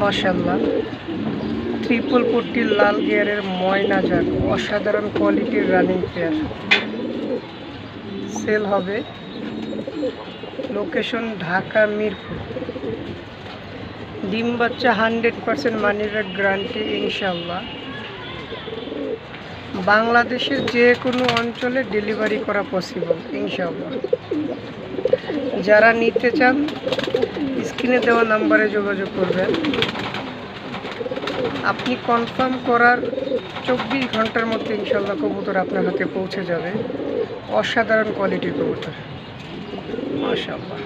মাশাল্লাহ ট্রিপল পট্টির লাল গিয়ারের ময়না যাক, অসাধারণ কোয়ালিটির রানিং পেয়ার সেল হবে লোকেশন ঢাকা, মিরপুর। ডিম বাচ্চা hundred percent money back guarantee ইনশাল্লাহ বাংলাদেশের যে কোনো অঞ্চলে ডেলিভারি করা পসিবল ইনশাল্লাহ যারা নিতে চান স্ক্রিনে দেওয়া নাম্বারে যোগাযোগ করবেন। আপনি কনফার্ম করার চব্বিশ ঘণ্টার মধ্যে ইনশাল্লাহ কবুতর আপনার হাতে পৌঁছে যাবে। অসাধারণ কোয়ালিটির কবুতর। মাশাল্লাহ